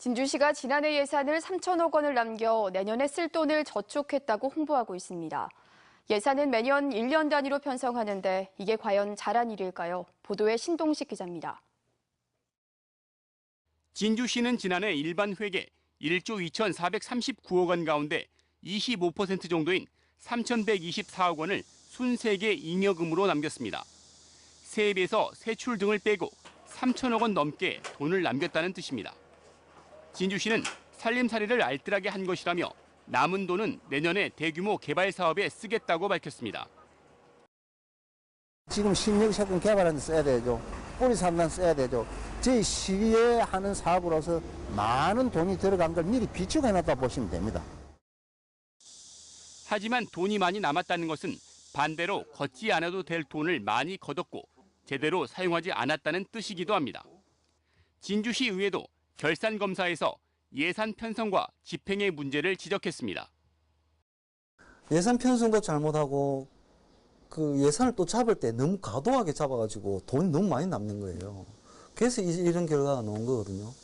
진주시가 지난해 예산을 3천억 원을 남겨 내년에 쓸 돈을 저축했다고 홍보하고 있습니다. 예산은 매년 1년 단위로 편성하는데 이게 과연 잘한 일일까요? 보도에 신동식 기자입니다. 진주시는 지난해 일반 회계 1조 2,439억 원 가운데 25% 정도인 3,124억 원을 순세계 잉여금으로 남겼습니다. 세입에서 세출 등을 빼고 3천억 원 넘게 돈을 남겼다는 뜻입니다. 진주시는 살림살이를 알뜰하게 한 것이라며 남은 돈은 내년에 대규모 개발 사업에 쓰겠다고 밝혔습니다. 지금 신역사건 개발하는 데 써야 되죠. 뿌리 산단 써야 되죠. 제 시기에 하는 사업으로서 많은 돈이 들어간 걸 미리 비축해놨다 보시면 됩니다. 하지만 돈이 많이 남았다는 것은 반대로 걷지 않아도 될 돈을 많이 걷었고 제대로 사용하지 않았다는 뜻이기도 합니다. 진주시 의회도 결산 검사에서 예산 편성과 집행의 문제를 지적했습니다. 예산 편성도 잘못하고 그 예산을 또 잡을 때 너무 과도하게 잡아가지고 돈이 너무 많이 남는 거예요. 그래서 이- 이런 결과가 나온 거거든요.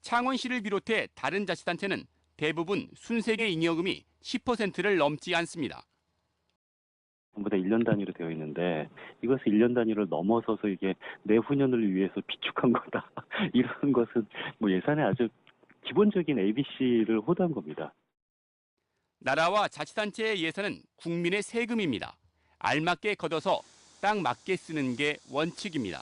창원시를 비롯해 다른 자치단체는 대부분 순세계 잉여금이 10%를 넘지 않습니다. 전부 다 1년 단위로 되어 있는데 이것을 1년 단위를 넘어서서 이게 내후년을 위해서 비축한 거다. 이런 것은 뭐 예산의 아주 기본적인 ABC를 호도한 겁니다. 나라와 자치단체의 예산은 국민의 세금입니다. 알맞게 걷어서 딱 맞게 쓰는 게 원칙입니다.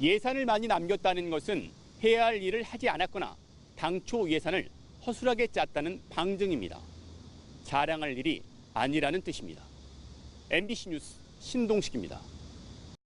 예산을 많이 남겼다는 것은 해야 할 일을 하지 않았거나 당초 예산을 허술하게 짰다는 방증입니다. 자랑할 일이 아니라는 뜻입니다. MBC 뉴스 신동식입니다.